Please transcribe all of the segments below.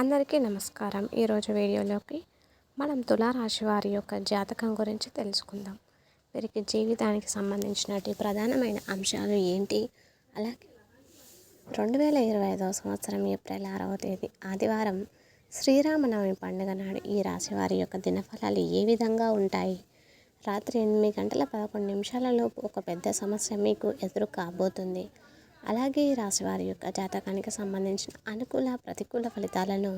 అందరికీ నమస్కారం. ఈరోజు వీడియోలోకి మనం తులారాశి వారి యొక్క జాతకం గురించి తెలుసుకుందాం. వీరికి జీవితానికి సంబంధించినటువంటి ప్రధానమైన అంశాలు ఏంటి? అలాగే రెండు వేల ఇరవై ఐదవ సంవత్సరం ఏప్రిల్ ఆరవ తేదీ ఆదివారం శ్రీరామనవమి పండుగ నాడు ఈ రాశి వారి యొక్క దినఫలాలు ఏ విధంగా ఉంటాయి? రాత్రి ఎనిమిది గంటల పదకొండు నిమిషాలలోపు ఒక పెద్ద సమస్య మీకు ఎదురు కాబోతుంది. అలాగే రాశివారి రాశి వారి యొక్క జాతకానికి సంబంధించిన అనుకూల ప్రతికూల ఫలితాలను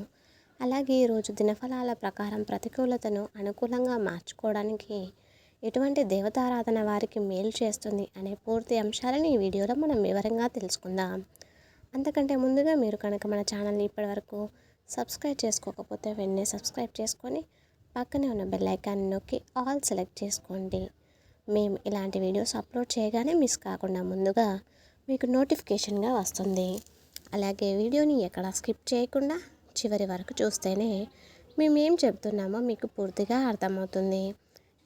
అలాగే ఈరోజు దినఫలాల ప్రకారం ప్రతికూలతను అనుకూలంగా మార్చుకోవడానికి ఎటువంటి దేవతారాధన వారికి మేలు చేస్తుంది అనే పూర్తి అంశాలను ఈ వీడియోలో మనం వివరంగా తెలుసుకుందాం. అంతకంటే ముందుగా మీరు కనుక మన ఛానల్ని ఇప్పటివరకు సబ్స్క్రైబ్ చేసుకోకపోతే వెంటనే సబ్స్క్రైబ్ చేసుకొని పక్కనే ఉన్న బెల్ ఐకాన్ నొక్కి ఆల్ సెలెక్ట్ చేసుకోండి. మేము ఇలాంటి వీడియోస్ అప్లోడ్ చేయగానే మిస్ కాకుండా ముందుగా మీకు నోటిఫికేషన్గా వస్తుంది. అలాగే వీడియోని ఎక్కడ స్కిప్ చేయకుండా చివరి వరకు చూస్తేనే మేము ఏం చెప్తున్నామో మీకు పూర్తిగా అర్థమవుతుంది.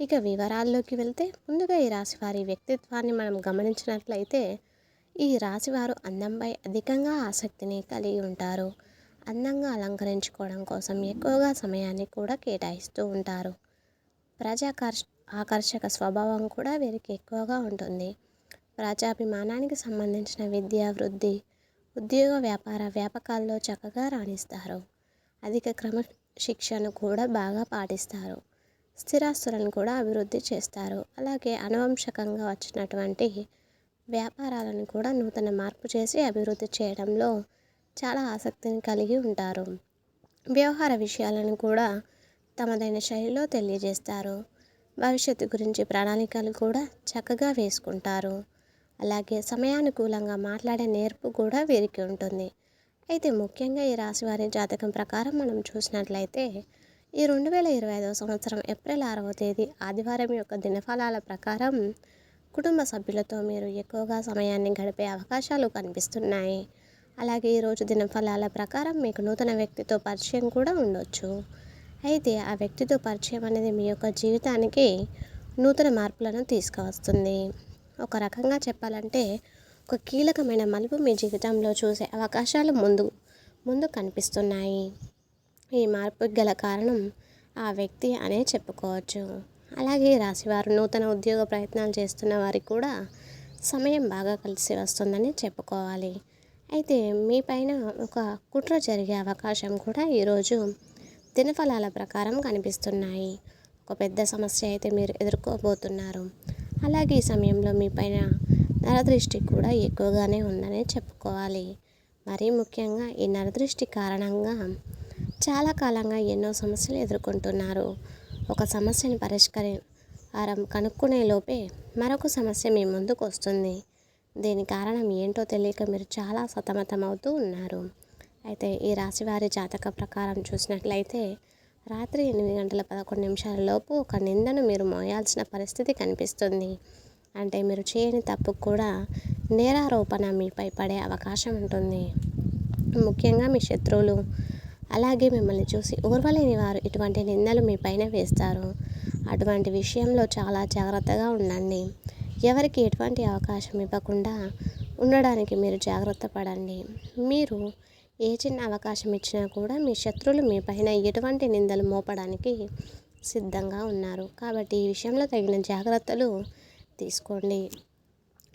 ఇక వివరాల్లోకి వెళ్తే ముందుగా ఈ రాశి వారి వ్యక్తిత్వాన్ని మనం గమనించినట్లయితే ఈ రాశివారు అందంపై అధికంగా ఆసక్తిని కలిగి ఉంటారు. అందంగా అలంకరించుకోవడం కోసం ఎక్కువగా సమయాన్ని కూడా కేటాయిస్తూ ఉంటారు. ప్రజాకర్ష ఆకర్షక స్వభావం కూడా వీరికి ఎక్కువగా ఉంటుంది. ప్రజాభిమానానికి సంబంధించిన విద్య వృద్ధి ఉద్యోగ వ్యాపార వ్యాపకాల్లో చక్కగా రాణిస్తారు. అధిక క్రమశిక్షను కూడా బాగా పాటిస్తారు. స్థిరాస్తులను కూడా అభివృద్ధి చేస్తారు. అలాగే అనువంశకంగా వచ్చినటువంటి వ్యాపారాలను కూడా నూతన మార్పు చేసి అభివృద్ధి చేయడంలో చాలా ఆసక్తిని కలిగి ఉంటారు. వ్యవహార విషయాలను కూడా తమదైన శైలిలో తెలియజేస్తారు. భవిష్యత్తు గురించి ప్రణాళికలు కూడా చక్కగా వేసుకుంటారు. అలాగే సమయానుకూలంగా మాట్లాడే నేర్పు కూడా వీరికి ఉంటుంది. అయితే ముఖ్యంగా ఈ రాశి వారి జాతకం ప్రకారం మనం చూసినట్లయితే ఈ రెండు వేల ఇరవై ఐదవ సంవత్సరం ఏప్రిల్ ఆరవ తేదీ ఆదివారం యొక్క దినఫలాల ప్రకారం కుటుంబ సభ్యులతో మీరు ఎక్కువగా సమయాన్ని గడిపే అవకాశాలు కనిపిస్తున్నాయి. అలాగే ఈరోజు దినఫలాల ప్రకారం మీకు నూతన వ్యక్తితో పరిచయం కూడా ఉండొచ్చు. అయితే ఆ వ్యక్తితో పరిచయం అనేది మీ యొక్క జీవితానికి నూతన మార్పులను తీసుకువస్తుంది. ఒక రకంగా చెప్పాలంటే ఒక కీలకమైన మలుపు మీ జీవితంలో చూసే అవకాశాలు ముందు ముందు కనిపిస్తున్నాయి. ఈ మార్పు గల కారణం ఆ వ్యక్తి అనే చెప్పుకోవచ్చు. అలాగే రాశివారు నూతన ఉద్యోగ ప్రయత్నాలు చేస్తున్న వారికి కూడా సమయం బాగా కలిసి వస్తుందని చెప్పుకోవాలి. అయితే మీ పైన ఒక కుట్ర జరిగే అవకాశం కూడా ఈరోజు దినఫలాల ప్రకారం కనిపిస్తున్నాయి. ఒక పెద్ద సమస్య అయితే మీరు ఎదుర్కోబోతున్నారు. అలాగే ఈ సమయంలో మీ పైన నరదృష్టి కూడా ఎక్కువగానే ఉందనే చెప్పుకోవాలి. మరీ ముఖ్యంగా ఈ నరదృష్టి కారణంగా చాలా కాలంగా ఎన్నో సమస్యలు ఎదుర్కొంటున్నారు. ఒక సమస్యను పరిష్కారం కనుక్కునే లోపే మరొక సమస్య మీ ముందుకు వస్తుంది. దీని కారణం ఏంటో తెలియక మీరు చాలా సతమతమవుతూ ఉన్నారు. అయితే ఈ రాశివారి జాతక ప్రకారం చూసినట్లయితే రాత్రి ఎనిమిది గంటల పదకొండు నిమిషాల లోపు ఒక నిందను మీరు మోయాల్సిన పరిస్థితి కనిపిస్తుంది. అంటే మీరు చేయని తప్పు కూడా నేరారోపణ మీపై పడే అవకాశం ఉంటుంది. ముఖ్యంగా మీ శత్రువులు. అలాగే మిమ్మల్ని చూసి ఊర్వలేని వారు ఇటువంటి నిందలు మీ పైన వేస్తారు. అటువంటి విషయంలో చాలా జాగ్రత్తగా ఉండండి. ఎవరికి ఎటువంటి అవకాశం ఇవ్వకుండా ఉండడానికి మీరు జాగ్రత్త పడండి. మీరు ఏ చిన్న అవకాశం ఇచ్చినా కూడా మీ శత్రువులు మీ పైన ఎటువంటి నిందలు మోపడానికి సిద్ధంగా ఉన్నారు. కాబట్టి ఈ విషయంలో తగిన జాగ్రత్తలు తీసుకోండి.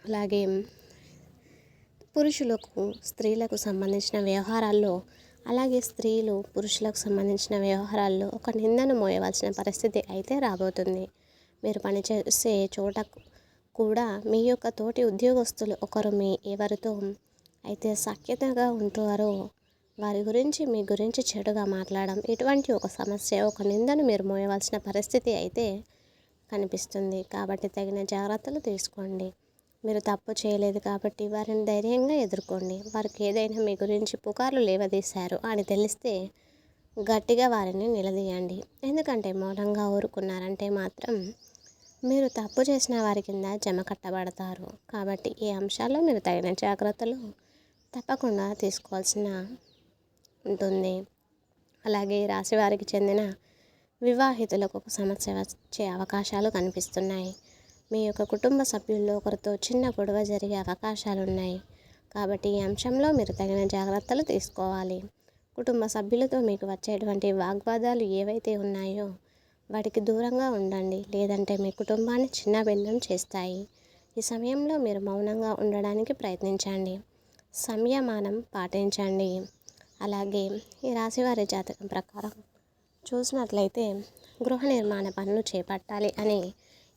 అలాగే పురుషులకు స్త్రీలకు సంబంధించిన వ్యవహారాల్లో అలాగే స్త్రీలు పురుషులకు సంబంధించిన వ్యవహారాల్లో ఒక నిందను మోయవలసిన పరిస్థితి అయితే రాబోతుంది. మీరు పనిచేసే చోట కూడా మీ యొక్క తోటి ఉద్యోగస్తులు ఒకరు మీ ఎవరితో అయితే సఖ్యతగా ఉంటారో వారి గురించి మీ గురించి చెడుగా మాట్లాడడం ఇటువంటి ఒక సమస్య ఒక నిందను మీరు మోయవలసిన పరిస్థితి అయితే కనిపిస్తుంది. కాబట్టి తగిన జాగ్రత్తలు తీసుకోండి. మీరు తప్పు చేయలేదు కాబట్టి వారిని ధైర్యంగా ఎదుర్కోండి. వారికి ఏదైనా మీ గురించి పుకార్లు లేవదీశారు అని తెలిస్తే గట్టిగా వారిని నిలదీయండి. ఎందుకంటే మౌనంగా ఊరుకున్నారంటే మాత్రం మీరు తప్పు చేసిన వారి కింద జమ కట్టబడతారు. కాబట్టి ఈ అంశాల్లో మీరు తగిన జాగ్రత్తలు తప్పకుండా తీసుకోవాల్సిన ఉంటుంది. అలాగే రాశి వారికి చెందిన వివాహితులకు ఒక సమస్య వచ్చే అవకాశాలు కనిపిస్తున్నాయి. మీ యొక్క కుటుంబ సభ్యుల్లో ఒకరితో చిన్న గొడవ జరిగే అవకాశాలు ఉన్నాయి. కాబట్టి ఈ అంశంలో మీరు తగిన జాగ్రత్తలు తీసుకోవాలి. కుటుంబ సభ్యులతో మీకు వచ్చేటువంటి వాగ్వాదాలు ఏవైతే ఉన్నాయో వాటికి దూరంగా ఉండండి. లేదంటే మీ కుటుంబాన్ని చిన్నభిన్నం చేస్తాయి. ఈ సమయంలో మీరు మౌనంగా ఉండడానికి ప్రయత్నించండి. సంయమానం పాటించండి. అలాగే ఈ రాశివారి జాతకం ప్రకారం చూసినట్లయితే గృహ నిర్మాణ పనులు చేపట్టాలి అని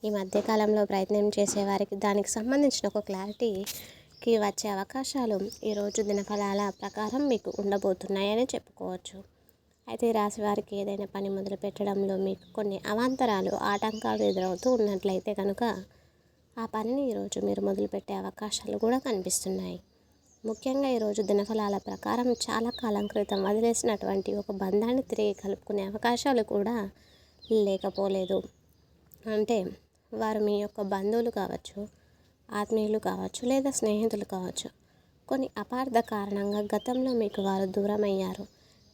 ఈ మధ్యకాలంలో ప్రయత్నం చేసేవారికి దానికి సంబంధించిన ఒక క్లారిటీకి వచ్చే అవకాశాలు ఈరోజు దినఫలాల ప్రకారం మీకు ఉండబోతున్నాయని చెప్పుకోవచ్చు. అయితే ఈ రాశి వారికి ఏదైనా పని మొదలు పెట్టడంలో మీకు కొన్ని అవాంతరాలు ఆటంకాలు ఎదురవుతూ ఉన్నట్లయితే కనుక ఆ పనిని ఈరోజు మీరు మొదలుపెట్టే అవకాశాలు కూడా కనిపిస్తున్నాయి. ముఖ్యంగా ఈరోజు దినఫలాల ప్రకారం చాలా కాలం క్రితం వదిలేసినటువంటి ఒక బంధాన్ని తిరిగి కలుపుకునే అవకాశాలు కూడా లేకపోలేదు. అంటే వారు మీ యొక్క బంధువులు కావచ్చు ఆత్మీయులు కావచ్చు లేదా స్నేహితులు కావచ్చు. కొన్ని అపార్థ కారణంగా గతంలో మీకు వారు దూరం అయ్యారు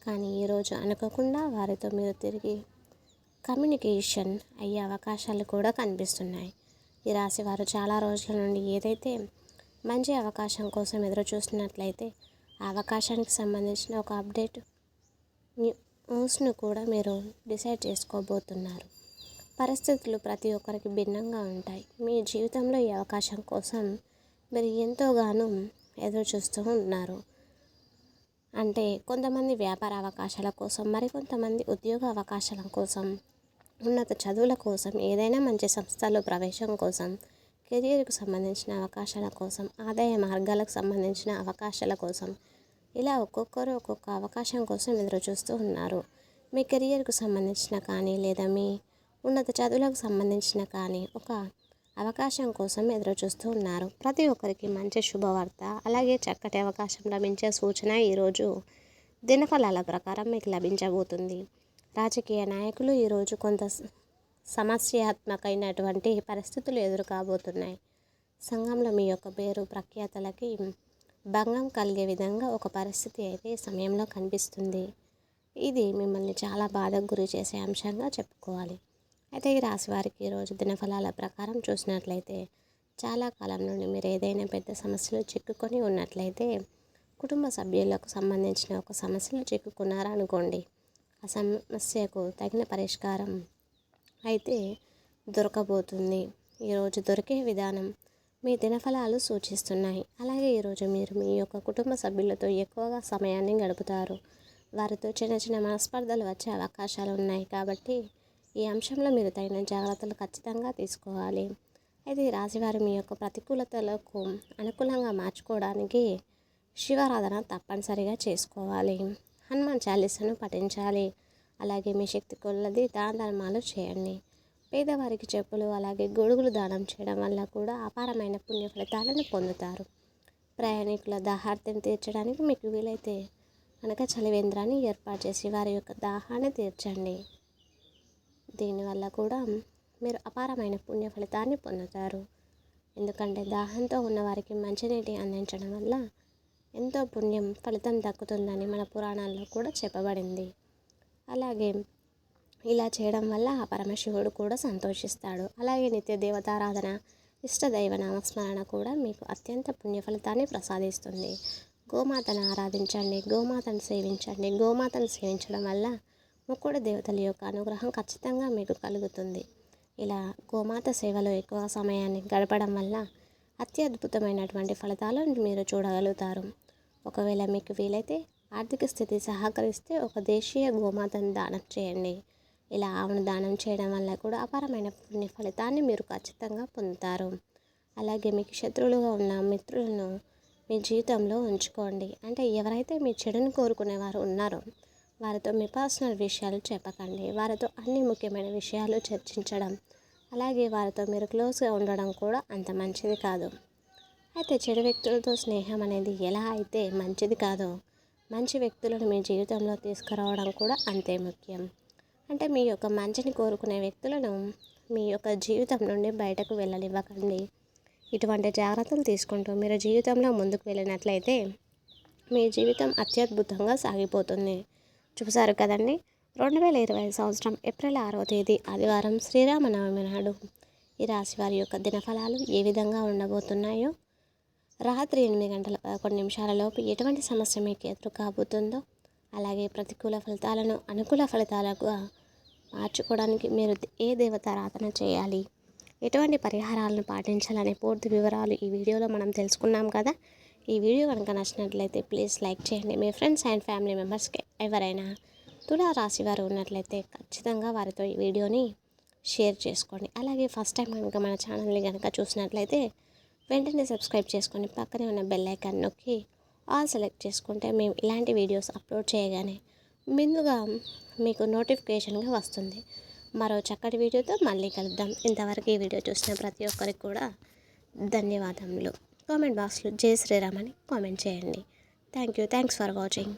కానీ ఈరోజు అనుకోకుండా వారితో మీరు తిరిగి కమ్యూనికేషన్ అయ్యే అవకాశాలు కూడా కనిపిస్తున్నాయి. ఈ రాశి వారు చాలా రోజుల నుండి ఏదైతే మంచి అవకాశం కోసం ఎదురు చూస్తున్నట్లయితే ఆ అవకాశానికి సంబంధించిన ఒక అప్డేట్ న్యూస్ను కూడా మీరు డిసైడ్ చేసుకోబోతున్నారు. పరిస్థితులు ప్రతి ఒక్కరికి భిన్నంగా ఉంటాయి. మీ జీవితంలో ఈ అవకాశం కోసం మీరు ఎంతోగానో ఎదురు చూస్తూ ఉన్నారు. అంటే కొంతమంది వ్యాపార అవకాశాల కోసం మరికొంతమంది ఉద్యోగ అవకాశాల కోసం ఉన్నత చదువుల కోసం ఏదైనా మంచి సంస్థలో ప్రవేశం కోసం కెరియర్కు సంబంధించిన అవకాశాల కోసం ఆదాయ మార్గాలకు సంబంధించిన అవకాశాల కోసం ఇలా ఒక్కొక్కరు ఒక్కొక్క అవకాశం కోసం ఎదురు చూస్తూ ఉన్నారు. మీ కెరియర్కు సంబంధించిన కానీ లేదా మీ ఉన్నత చదువులకు సంబంధించిన కానీ ఒక అవకాశం కోసం ఎదురు చూస్తూ ఉన్నారు. ప్రతి ఒక్కరికి మంచి శుభవార్త అలాగే చక్కటి అవకాశం లభించే సూచన ఈరోజు దినఫలాల ప్రకారం మీకు లభించబోతుంది. రాజకీయ నాయకులు ఈరోజు కొంత సమస్యాత్మకమైనటువంటి పరిస్థితులు ఎదురు కాబోతున్నాయి సంఘంలో మీ యొక్క పేరు ప్రఖ్యాతలకి భంగం కలిగే విధంగా ఒక పరిస్థితి అయితే ఈ సమయంలో కనిపిస్తుంది. ఇది మిమ్మల్ని చాలా బాధకు గురి చేసే అంశంగా చెప్పుకోవాలి. అయితే ఈ రాశి వారికి ఈరోజు దినఫలాల ప్రకారం చూసినట్లయితే చాలా కాలం నుండి మీరు ఏదైనా పెద్ద సమస్యలు చిక్కుకొని ఉన్నట్లయితే కుటుంబ సభ్యులకు సంబంధించిన ఒక సమస్యలు చిక్కుకున్నారనుకోండి ఆ సమస్యకు తగిన పరిష్కారం అయితే దొరకబోతుంది. ఈరోజు దొరికే విధానం మీ దినఫలాలు సూచిస్తున్నాయి. అలాగే ఈరోజు మీరు మీ యొక్క కుటుంబ సభ్యులతో ఎక్కువగా సమయాన్ని గడుపుతారు. వారితో చిన్న చిన్న మనస్పర్ధలు వచ్చే అవకాశాలు ఉన్నాయి కాబట్టి ఈ అంశంలో మీరు తగిన జాగ్రత్తలు ఖచ్చితంగా తీసుకోవాలి. అయితే ఈ రాశివారు మీ యొక్క ప్రతికూలతలకు అనుకూలంగా మార్చుకోవడానికి శివారాధన తప్పనిసరిగా చేసుకోవాలి. హనుమాన్ చాలీసాను పఠించాలి. అలాగే మీ శక్తి కొలది దాన ధర్మాలు చేయండి. పేదవారికి చెప్పులు అలాగే గొడుగులు దానం చేయడం వల్ల కూడా అపారమైన పుణ్య ఫలితాలను పొందుతారు. ప్రయాణికుల దాహార్తిని తీర్చడానికి మీకు వీలైతే కనుక చలివేంద్రాన్ని ఏర్పాటు చేసి వారి యొక్క దాహాన్ని తీర్చండి. దీనివల్ల కూడా మీరు అపారమైన పుణ్య ఫలితాన్ని పొందుతారు. ఎందుకంటే దాహంతో ఉన్నవారికి మంచినీటి అందించడం వల్ల ఎంతో పుణ్యం ఫలితం దక్కుతుందని మన పురాణాల్లో కూడా చెప్పబడింది. అలాగే ఇలా చేయడం వల్ల ఆ పరమశివుడు కూడా సంతోషిస్తాడు. అలాగే నిత్య దేవతారాధన ఇష్టదైవ నామస్మరణ కూడా మీకు అత్యంత పుణ్య ఫలితాన్ని ప్రసాదిస్తుంది. గోమాతను ఆరాధించండి గోమాతను సేవించండి. గోమాతను సేవించడం వల్ల ముక్కుడు దేవతల యొక్క అనుగ్రహం ఖచ్చితంగా మీకు కలుగుతుంది. ఇలా గోమాత సేవలో ఎక్కువ సమయాన్ని గడపడం వల్ల అత్యద్భుతమైనటువంటి ఫలితాలను మీరు చూడగలుగుతారు. ఒకవేళ మీకు వీలైతే ఆర్థిక స్థితి సహకరిస్తే ఒక దేశీయ గోమాతను దానం చేయండి. ఇలా ఆవును దానం చేయడం వల్ల కూడా అపారమైన పుణ్య ఫలితాన్ని మీరు ఖచ్చితంగా పొందుతారు. అలాగే మీకు శత్రువులుగా ఉన్న మిత్రులను మీ జీవితంలో ఉంచుకోండి. అంటే ఎవరైతే మీ చెడును కోరుకునేవారు ఉన్నారో వారితో మీ పర్సనల్ విషయాలు చెప్పకండి. వారితో అన్ని ముఖ్యమైన విషయాలు చర్చించడం అలాగే వారితో మీరు క్లోజ్గా ఉండడం కూడా అంత మంచిది కాదు. అయితే చెడు వ్యక్తులతో స్నేహం అనేది ఎలా అయితే మంచిది కాదో మంచి వ్యక్తులను మీ జీవితంలో తీసుకురావడం కూడా అంతే ముఖ్యం. అంటే మీ యొక్క మంచిని కోరుకునే వ్యక్తులను మీ యొక్క జీవితం నుండి బయటకు వెళ్ళనివ్వకండి. ఇటువంటి జాగ్రత్తలు తీసుకుంటూ మీరు జీవితంలో ముందుకు వెళ్ళినట్లయితే మీ జీవితం అత్యద్భుతంగా సాగిపోతుంది. చూసారు కదండి? రెండు వేల ఇరవై సంవత్సరం ఏప్రిల్ ఆరవ తేదీ ఆదివారం శ్రీరామనవమి నాడు ఈ రాశి వారి యొక్క దినఫలాలు ఏ విధంగా ఉండబోతున్నాయో రాత్రి ఎనిమిది గంటల పదకొండు నిమిషాలలోపు ఎటువంటి సమస్య మీకు ఎదురు కాబోతుందో అలాగే ప్రతికూల ఫలితాలను అనుకూల ఫలితాలుగా మార్చుకోవడానికి మీరు ఏ దేవతారాధన చేయాలి? ఎటువంటి పరిహారాలను పాటించాలనే పూర్తి వివరాలు ఈ వీడియోలో మనం తెలుసుకున్నాం కదా? ఈ వీడియో కనుక నచ్చినట్లయితే ప్లీజ్ లైక్ చేయండి. మీ ఫ్రెండ్స్ అండ్ ఫ్యామిలీ మెంబర్స్కి ఎవరైనా తులా రాశి వారు ఉన్నట్లయితే ఖచ్చితంగా వారితో ఈ వీడియోని షేర్ చేసుకోండి. అలాగే ఫస్ట్ టైం కనుక మన ఛానల్ని కనుక చూసినట్లయితే వెంటనే సబ్స్క్రైబ్ చేసుకొని పక్కనే ఉన్న బెల్ ఐకాన్ నొక్కి ఆల్ సెలెక్ట్ చేసుకుంటే మేము ఇలాంటి వీడియోస్ అప్లోడ్ చేయగానే ముందుగా మీకు నోటిఫికేషన్గా వస్తుంది. మరో చక్కటి వీడియోతో మళ్ళీ కలుద్దాం. ఇంతవరకు ఈ వీడియో చూసిన ప్రతి ఒక్కరికి కూడా ధన్యవాదములు. కామెంట్ బాక్స్లో జై శ్రీరామ్ అని కామెంట్ చేయండి. Thank you thanks for watching